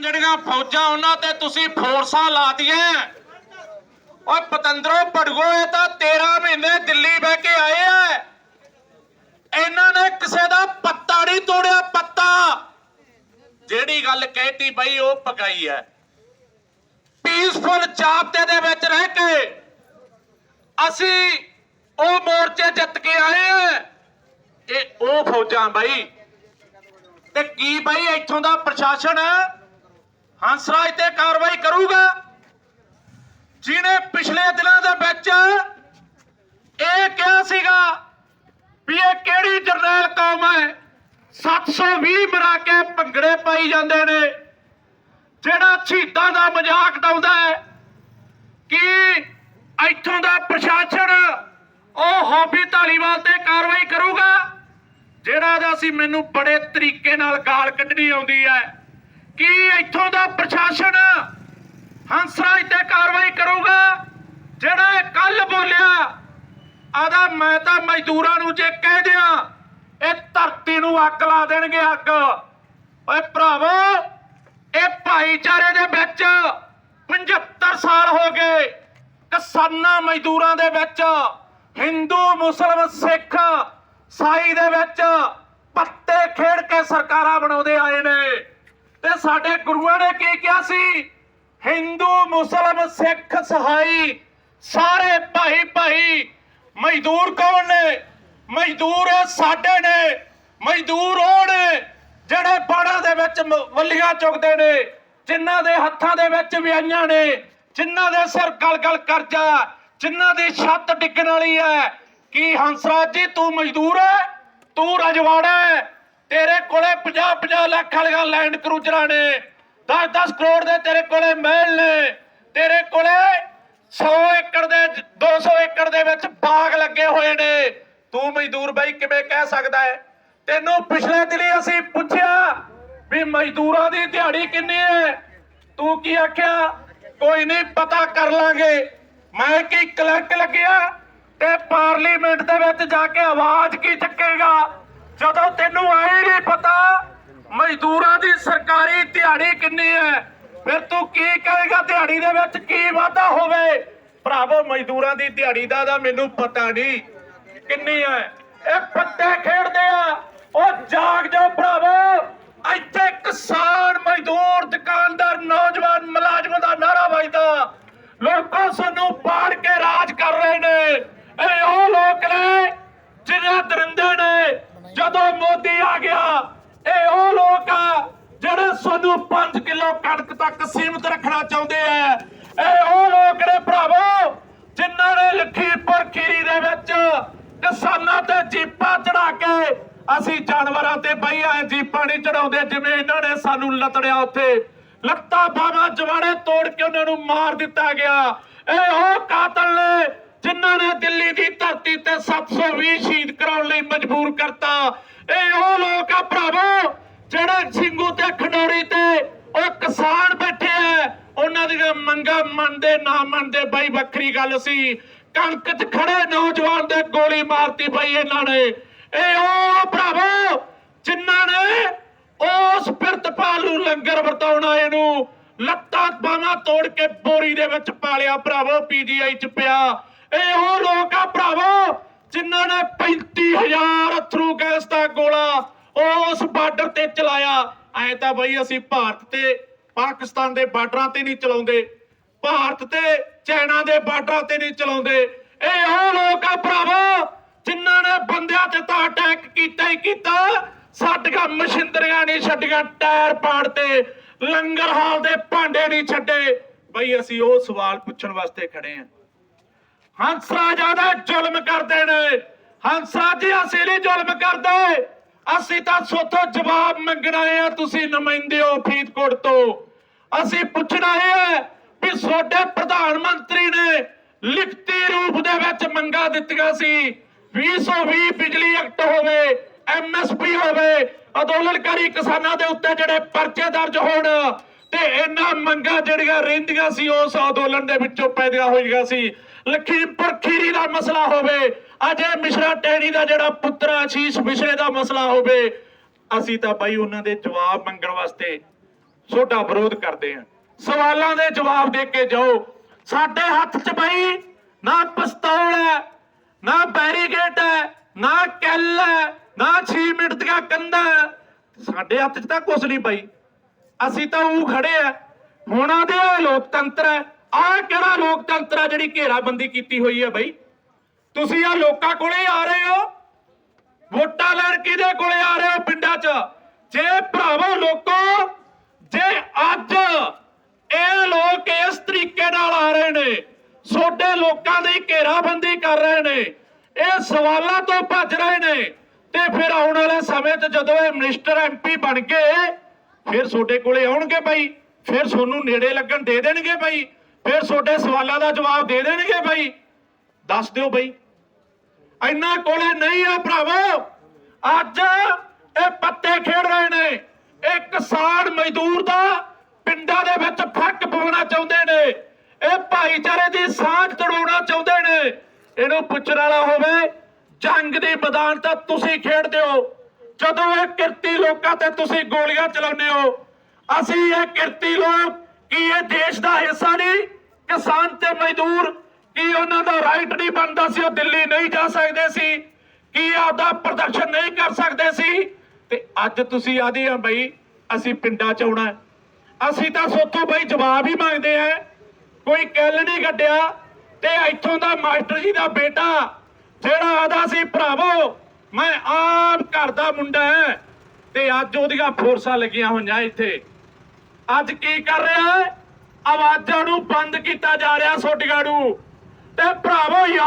ਜਿਹੜੀਆਂ ਫੌਜਾਂ ਉਹਨਾਂ ਤੇ ਤੁਸੀਂ ਫੋਰਸਾਂ ਲਾਤੀਆਂ ਓਏ ਪਤੰਦਰੋ ਪੜਗੋ ਇਹ ਤਾਂ 13 ਮਹੀਨੇ ਦਿੱਲੀ ਬਹਿ ਕੇ ਆਏ ਐ ਇਹਨਾਂ ਨੇ ਕਿਸੇ ਦਾ ਪੱਤਾ ਨਹੀਂ ਤੋੜਿਆ, ਪੱਤਾ। ਜਿਹੜੀ ਗੱਲ ਕਹਿਤੀ ਬਈ, ਉਹ ਪਕਾਈ ਐ ਪੀਸਫੁਲ ਚਾਪਤੇ ਦੇ ਵਿੱਚ ਰਹਿ ਕੇ ਅਸੀਂ ਉਹ ਮੋਰਚੇ ਜਿੱਤ ਕੇ ਆਏ ਐ ਇਹ ਉਹ ਫੌਜਾਂ ਬਾਈ। ਤੇ ਕੀ ਬਾਈ, ਇੱਥੋਂ ਦਾ ਪ੍ਰਸ਼ਾਸਨ? ਹੰਸਰਾਜ ਤੇ ਕਾਰਵਾਈ ਕਰੂਗਾ। ਜਿਹਨੇ ਪਿਛਲੇ ਦਿਨਾਂ ਦੇ ਵਿੱਚ ਇਹ ਕਿਹਾ ਸੀਗਾ ਵੀ ਇਹ ਕਿਹੜੀ ਜਰਨੈਲ ਕੌਮ ਹੈ? 720 ਮਰਾ ਕੇ ਭੰਗੜੇ ਪਾਈ ਜਾਂਦੇ ਨੇ। ਜਿਹੜਾ ਸ਼ਹੀਦਾਂ ਦਾ ਮਜ਼ਾਕ ਡਾਉਂਦਾ ਹੈ ਕਿ ਇੱਥੋਂ ਦਾ ਪ੍ਰਸ਼ਾਸਨ ਉਹ ਹੌਬੀ ਧਾਲੀਵਾਲ ਤੇ ਕਾਰਵਾਈ ਕਰੂਗਾ, ਜਿਹੜਾ ਦਾ ਸੀ ਮੈਨੂੰ ਬੜੇ ਤਰੀਕੇ ਨਾਲ ਗਾਲ ਕੱਢਣੀ ਆਉਂਦੀ ਹੈ। ਕਿ ਇੱਥੋਂ ਦਾ ਪ੍ਰਸ਼ਾਸਨ ਹੰਸਰਾਜ ਤੇ ਕਾਰਵਾਈ ਕਰੂਗਾ? ਜਿਹੜਾ ਕੱਲ ਬੋਲਿਆ ਆਦਾ ਮੈਂ ਤਾਂ ਮਜ਼ਦੂਰਾਂ ਨੂੰ ਜੇ ਕਹਿ ਦਿਆਂ, ਇਹ ਧਰਤੀ ਨੂੰ ਅੱਗ ਲਾ ਦੇਣਗੇ ਅੱਗ। ਓਏ ਭਰਾਵੋ, ਇਹ ਭਾਈਚਾਰੇ ਦੇ ਵਿੱਚ 75 ਸਾਲ ਹੋ ਗਏ, ਕਿਸਾਨਾਂ ਮਜ਼ਦੂਰਾਂ ਦੇ ਵਿੱਚ, ਹਿੰਦੂ ਮੁਸਲਮ ਸਿੱਖ ਸਾਈ ਦੇ ਵਿੱਚ ਪੱਤੇ ਖੇਡ ਕੇ ਸਰਕਾਰਾਂ ਬਣਾਉਂਦੇ ਆਏ ਨੇ। ਤੇ ਸਾਡੇ ਗੁਰੂਆਂ ਨੇ ਕੀ ਕਿਹਾ ਸੀ? ਹਿੰਦੂ, ਮੁਸਲਮ, ਸਿੱਖ, ਸਹਾਈ, ਸਾਰੇ ਭਾਈ ਭਾਈ, ਮਜ਼ਦੂਰ ਕੌਣ ਨੇ? ਮਜ਼ਦੂਰ ਸਾਡੇ ਨੇ। ਮਜ਼ਦੂਰ ਉਹ ਨੇ ਜਿਹੜੇ ਬਾੜਾਂ ਦੇ ਵਿੱਚ ਵੱਲੀਆਂ ਚੁਗਦੇ ਨੇ, ਜਿਨ੍ਹਾਂ ਦੇ ਹੱਥਾਂ ਦੇ ਵਿੱਚ ਵਿਆਈਆਂ ਨੇ, ਜਿਨ੍ਹਾਂ ਦੇ ਸਿਰ ਗਲ-ਗਲ ਕਰਜ਼ਾ, ਜਿਨ੍ਹਾਂ ਦੀ ਛੱਤ ਡਿੱਗਣ ਵਾਲੀ ਹੈ। ਕੀ ਹੰਸਰਾਜ ਜੀ, ਤੂੰ ਮਜ਼ਦੂਰ ਹੈ? ਤੂੰ ਰਜਵਾੜਾ ਹੈ? ਤੇਰੇ ਕੋਲੇ 50-50 ਲੱਖ ਵਾਲੀਆਂ ਲੈਂਡ ਕਰੂਜ਼ਰਾਂ ਨੇ 10-10 ਕਰੋੜ ਦੇ ਤੇਰੇ ਕੋਲੇ ਮਹਿਲ ਨੇ, ਤੇਰੇ ਕੋਲੇ 100 ਏਕੜ ਦੇ 200 ਏਕੜ ਦੇ ਵਿੱਚ ਬਾਗ ਲੱਗੇ ਹੋਏ ਨੇ। ਤੂੰ ਮਜ਼ਦੂਰ ਬਾਈ ਕਿਵੇਂ ਕਹਿ ਸਕਦਾ ਹੈ? ਤੈਨੂੰ ਪਿਛਲੇ ਦਿਨੀ ਅਸੀਂ ਪੁੱਛਿਆ ਵੀ ਮਜ਼ਦੂਰਾਂ ਦੀ ਦਿਹਾੜੀ ਕਿੰਨੀ ਹੈ? ਤੂੰ ਕੀ ਆਖਿਆ? ਕੋਈ ਨਹੀਂ, ਪਤਾ ਕਰ ਲਾਂਗੇ। ਮੈਂ ਕੀ ਕਲੰਕ ਲੱਗਿਆ? ਤੇ ਪਾਰਲੀਮੈਂਟ ਦੇ ਵਿੱਚ ਜਾ ਕੇ ਆਵਾਜ਼ ਕੀ ਚੱਕੇਗਾ? ਜਦੋਂ ਤੈਨੂੰ ਆਏ ਨਹੀਂ ਪਤਾ, ਮਜ਼ਦੂਰਾਂ ਦੀ ਸਰਕਾਰੀ ਦਿਹਾੜੀ ਕਿੰਨੀ ਹੈ? ਫਿਰ ਤੂੰ ਕੀ ਕਹੇਗਾ, ਦਿਹਾੜੀ ਦੇ ਵਿੱਚ ਕੀ ਵਾਧਾ ਹੋਵੇ? ਭਰਾਵੋ, ਮਜ਼ਦੂਰਾਂ ਦੀ ਦਿਹਾੜੀ ਦਾ ਤਾਂ ਮੈਨੂੰ ਪਤਾ ਨਹੀਂ ਕਿੰਨੀ ਹੈ। ਇਹ ਪੱਤੇ ਖੇਡਦੇ ਆ। ਉਹ ਜਾਗ ਜਾਓ ਭਰਾਵੋ। ਇੱਥੇ ਕਿਸਾਨ, ਮਜ਼ਦੂਰ, ਦੁਕਾਨਦਾਰ, ਨੌਜਵਾਨ, ਮੁਲਾਜ਼ਮ ਦਾ ਨਾਰਾ ਵੱਜਦਾ ਲੋਕਾਂ ਸਾਨੂੰ ਪਾੜ ਕੇ ਰਾਜ ਕਰ ਰਹੇ ਨੇ ਇਹ ਉਹ ਲੋਕ ਨੇ ਜਿਹੜੇ ਦਰਿੰਦੇ ਨੇ ਜਦੋਂ ਮੋਦੀ ਆ ਗਿਆ ਇਹ ਉਹ ਲੋਕ ਆ ਜਿਹੜੇ ਸਾਨੂੰ 5 ਕਿਲੋ ਕਣਕ ਤੱਕ ਸੀਮਿਤ ਰੱਖਣਾ ਚਾਹੁੰਦੇ ਆ। ਇਹ ਉਹ ਲੋਕ ਨੇ ਭਰਾਵੋ, ਜਿਨ੍ਹਾਂ ਨੇ ਲਖੀਪੁਰ ਖੀਰੀ ਦੇ ਵਿੱਚ ਕਿਸਾਨਾਂ ਤੇ ਜੀਪਾਂ ਚੜਾ ਕੇ ਅਸੀਂ ਜਾਨਵਰਾਂ ਤੇ ਬਈ ਆਏ ਜੀਪਾਂ ਨਹੀਂ ਚੜਾਉਂਦੇ, ਜਿਵੇਂ ਇਹਨਾਂ ਨੇ ਸਾਨੂੰ ਲਤੜਿਆ ਉੱਥੇ। ਲੱਤਾਂ ਬਾਹਾਂ ਜਵਾੜੇ ਤੋੜ ਕੇ ਉਹਨਾਂ ਨੂੰ ਮਾਰ ਦਿੱਤਾ ਗਿਆ। ਇਹ ਉਹ ਕਾਤਲ ਨੇ ਜਿਨ੍ਹਾਂ ਨੇ ਦਿੱਲੀ ਦੀ ਧਰਤੀ ਤੇ 720 ਸ਼ਹੀਦ ਕਰਾਉਣ ਲਈ ਮਜਬੂਰ ਕਰਤਾ। ਇਹ ਉਹ ਲੋਕ ਆ ਭਰਾਵੋ, ਜਿਹੜੇ ਸਿੰਘੂ ਤੇ ਖਡੋਰੀ ਤੇ ਕਿਸਾਨ ਬੈਠੇ ਆ। ਉਹਨਾਂ ਦੀਆਂ ਮੰਗਾਂ ਮੰਨਦੇ, ਨਾ ਮੰਨਦੇ, ਬਾਈ ਵੱਖਰੀ ਗੱਲ ਸੀ। ਕਣਕ 'ਚ ਖੜੇ ਨੌਜਵਾਨ ਦੇ ਗੋਲੀ ਮਾਰਤੀ ਬਾਈ ਇਹਨਾਂ ਨੇ। ਇਹ ਉਹ ਭਰਾਵੋ, ਜਿਨ੍ਹਾਂ ਨੇ ਉਸ ਪਿਰਤਪਾਲ ਨੂੰ ਲੰਗਰ ਵਰਤਾਉਣ ਆਏ ਲੱਤਾਂ ਬਾਹਾਂ ਤੋੜ ਕੇ ਬੋਰੀ ਦੇ ਵਿੱਚ ਪਾਲਿਆ ਭਰਾਵੋ ਪੀਜੀਆਈ ਚ ਪਿਆ। ਇਹ ਉਹ ਲੋਕ ਆ ਭਰਾਵੋ, ਜਿਨ੍ਹਾਂ ਨੇ 35000 ਅਥਰੂ ਗੈਸ ਦਾ ਗੋਲਾ ਉਸ ਬਾਰਡਰ ਤੇ ਚਲਾਇਆ। ਐ ਤਾਂ ਬਈ ਅਸੀਂ ਭਾਰਤ ਤੇ ਪਾਕਿਸਤਾਨ ਦੇ ਬਾਰਡਰਾਂ ਤੇ ਨਹੀਂ ਚਲਾਉਂਦੇ, ਭਾਰਤ ਤੇ ਚਾਈਨਾ ਦੇ ਬਾਰਡਰਾਂ ਤੇ ਨਹੀਂ ਚਲਾਉਂਦੇ। ਇਹ ਉਹ ਲੋਕ ਆ ਭਰਾਵੋ, ਜਿਨ੍ਹਾਂ ਨੇ ਬੰਦਿਆਂ ਤੇ ਤਾਂ ਅਟੈਕ ਕੀਤਾ ਹੀ ਕੀਤਾ। ਸਾਡੀਆਂ ਮਸ਼ਿੰਦਰੀਆਂ ਨਹੀਂ ਛੱਡੀਆਂ, ਟਾਇਰ ਪਾੜਤੇ ਲੰਗਰ ਹਾਲ ਦੇ ਭਾਂਡੇ ਨਹੀਂ ਛੱਡੇ। ਬਈ ਅਸੀਂ ਉਹ ਸਵਾਲ ਪੁੱਛਣ ਵਾਸਤੇ ਖੜੇ ਆਂ ਹੰਸਰਾਜਾਂ ਦਾ ਜ਼ੁਲਮ ਕਰਦੇ ਨੇ। ਹੰਸਰਾਜ ਜੀ ਅਸੀਂ ਨਹੀਂ ਜ਼ੁਲਮ ਕਰਦੇ। ਅਸੀਂ ਤਾਂ ਸੋਥੋਂ ਜਵਾਬ ਮੰਗਣਾ ਆ ਤੁਸੀਂ ਨੁਮਾਇੰਦੇ ਹੋ ਫਰੀਦਕੋਟ ਤੋਂ। ਅਸੀਂ ਪੁੱਛਣਾ ਇਹ ਹੈ ਵੀ ਤੁਹਾਡੇ ਪ੍ਰਧਾਨ ਮੰਤਰੀ ਨੇ ਲਿਖਤੀ ਰੂਪ ਦੇ ਵਿੱਚ ਮੰਗਾਂ ਦਿੱਤੀਆਂ ਸੀ। 220 ਬਿਜਲੀ ਐਕਟ ਹੋਵੇ ਐਮਐਸਪੀ ਹੋਵੇ, ਅੰਦੋਲਨਕਾਰੀ ਕਿਸਾਨਾਂ ਦੇ ਉੱਤੇ ਜਿਹੜੇ ਪਰਚੇ ਦਰਜ ਹੋਣ ਤੇ ਇਹਨਾਂ ਮੰਗਾਂ ਜਿਹੜੀਆਂ ਰਹਿੰਦੀਆਂ ਸੀ, ਉਸ ਅੰਦੋਲਨ ਦੇ ਵਿੱਚੋਂ ਪੈਦਾ ਹੋਈਆਂ ਸੀ। ਲਖੀਮਪੁਰ ਖੀਰੀ ਦਾ ਮਸਲਾ ਹੋਵੇ, ਅਜੇ ਮਿਸ਼ਰਾ ਟੈਣੀ ਦਾ ਜਿਹੜਾ ਪੁੱਤਰ ਆਸ਼ੀਸ਼ ਵਿਸ਼ੇ ਦਾ ਮਸਲਾ ਹੋਵੇ, ਅਸੀਂ ਤਾਂ ਬਾਈ ਉਹਨਾਂ ਦੇ ਜਵਾਬ ਮੰਗਣ ਵਾਸਤੇ ਤੁਹਾਡਾ ਵਿਰੋਧ ਕਰਦੇ ਆ। ਸਵਾਲਾਂ ਦੇ ਜਵਾਬ ਦੇ ਕੇ ਜਾਓ। ਸਾਡੇ ਹੱਥ 'ਚ ਬਈ ਨਾ ਪਿਸਤੌਲ ਹੈ, ਨਾ ਬੈਰੀਗੇਟ ਹੈ, ਨਾ ਕੈਲ ਹੈ, ਨਾ 6 ਮਿੰਟ ਦੀਆਂ ਕੰਧਾਂ ਸਾਡੇ ਹੱਥ 'ਚ ਤਾਂ ਕੁਛ ਨਹੀਂ ਬਈ। ਅਸੀਂ ਤਾਂ ਉਹ ਖੜੇ ਆ। ਹੁਣ ਆਦੇ ਲੋਕਤੰਤਰ ਹੈ। ਆਹ ਕਿਹੜਾ ਲੋਕਤੰਤਰ ਆ ਜਿਹੜੀ ਘੇਰਾਬੰਦੀ ਕੀਤੀ ਹੋਈ ਹੈ ਬਈ? ਤੁਸੀਂ ਆ ਲੋਕਾਂ ਕੋਲੇ ਆ ਰਹੇ ਹੋ? ਵੋਟਾਂ ਲੈਣ ਕਿਹਦੇ ਕੋਲੇ ਆ ਰਹੇ ਹੋ ਪਿੰਡਾਂ 'ਚ? ਜੇ ਭਰਾਵੋ ਲੋਕੋ ਅੱਜ ਇਹ ਲੋਕ ਇਸ ਤਰੀਕੇ ਨਾਲ ਆ ਰਹੇ ਨੇ। ਛੋਟੇ ਲੋਕਾਂ ਦੀ ਘੇਰਾਬੰਦੀ ਕਰ ਰਹੇ ਨੇ। ਇਹ ਸਵਾਲਾਂ ਤੋਂ ਭੱਜ ਰਹੇ ਨੇ। ਤੇ ਫਿਰ ਆਉਣ ਵਾਲੇ ਸਮੇਂ 'ਚ ਜਦੋਂ ਇਹ ਮਿਨਿਸਟਰ ਐਮਪੀ ਬਣ ਗਏ ਫਿਰ ਤੁਹਾਡੇ ਕੋਲੇ ਆਉਣਗੇ ਭਾਈ ਫਿਰ ਤੁਹਾਨੂੰ ਨੇੜੇ ਲੱਗਣ ਦੇ ਦੇਣਗੇ ਭਾਈ ਫਿਰ ਤੁਹਾਡੇ ਸਵਾਲਾਂ ਦਾ ਜਵਾਬ ਦੇ ਦੇਣਗੇ ਭਾਈ ਦੱਸ ਦਿਓ ਭਾਈ ਇੰਨਾ ਕੋਲੇ ਨਹੀਂ ਆ ਭਰਾਵੋ। ਅੱਜ ਇਹ ਪੱਤੇ ਖੇਡ ਰਹੇ ਨੇ। ਇਹ ਕਿਸਾਨ ਮਜ਼ਦੂਰ ਦਾ ਭਾਈਚਾਰੇ ਦੀ ਸਾਂਝ ਤੜਾਉਣਾ ਚਾਹੁੰਦੇ ਨੇ। ਇਹਨੂੰ ਪੁੱਛਣ ਵਾਲਾ ਹੋਵੇ, ਜੰਗ ਦੀ ਮੈਦਾਨ ਤਾਂ ਤੁਸੀਂ ਖੇਡਦੇ ਹੋ। ਜਦੋਂ ਇਹ ਕਿਰਤੀ ਲੋਕਾਂ ਤੇ ਤੁਸੀਂ ਗੋਲੀਆਂ ਚਲਾਉਂਦੇ ਹੋ, ਅਸੀਂ ਇਹ ਕਿਰਤੀ ਲੋਕ ਕੀ ਇਹ ਦੇਸ਼ ਦਾ ਹਿੱਸਾ ਨਹੀਂ? ਕਿਸਾਨ ਤੇ ਮਜ਼ਦੂਰ, ਕੀ ਉਹਨਾਂ ਦਾ ਰਾਈਟ ਨਹੀਂ ਬਣਦਾ ਸੀ, ਉਹ ਦਿੱਲੀ ਨਹੀਂ ਜਾ ਸਕਦੇ ਸੀ? ਕੀ ਆਪਦਾ ਪ੍ਰਦਰਸ਼ਨ ਨਹੀਂ ਕਰ ਸਕਦੇ ਸੀ? ਤੇ ਅੱਜ ਤੁਸੀਂ ਆਦੀ ਆ ਬਈ, ਅਸੀਂ ਪਿੰਡਾਂ ਚ ਆਉਣਾ ਅਸੀਂ ਤਾਂ ਸੋਥੋਂ ਬਈ, ਜਵਾਬ ਹੀ ਮੰਗਦੇ ਆ। ਕੋਈ ਕੱਲ ਨਹੀਂ ਕੱਢਿਆ ਤੇ ਇੱਥੋਂ ਦਾ ਮਾਸਟਰ ਜੀ ਦਾ ਬੇਟਾ, ਜਿਹੜਾ ਆਦਾ ਸੀ, ਭਰਾਵੋ, ਮੈਂ ਆਪ ਘਰ ਦਾ ਮੁੰਡਾ ਹੈ ਤੇ ਅੱਜ ਉਹਦੀਆਂ ਫੋਰਸਾਂ ਲੱਗੀਆਂ ਹੋਈਆਂ ਇੱਥੇ। ਅੱਜ ਕੀ ਕਰ ਰਿਹਾ ਹੈ ਆਵਾਜ਼ਾਂ ਨੂੰ ਬੰਦ ਕੀਤਾ ਜਾ ਰਿਹਾ ਸੋਟੀਆਂ ਨੂੰ ਤੇ ਭਰਾਵੋ, ਯਾਰ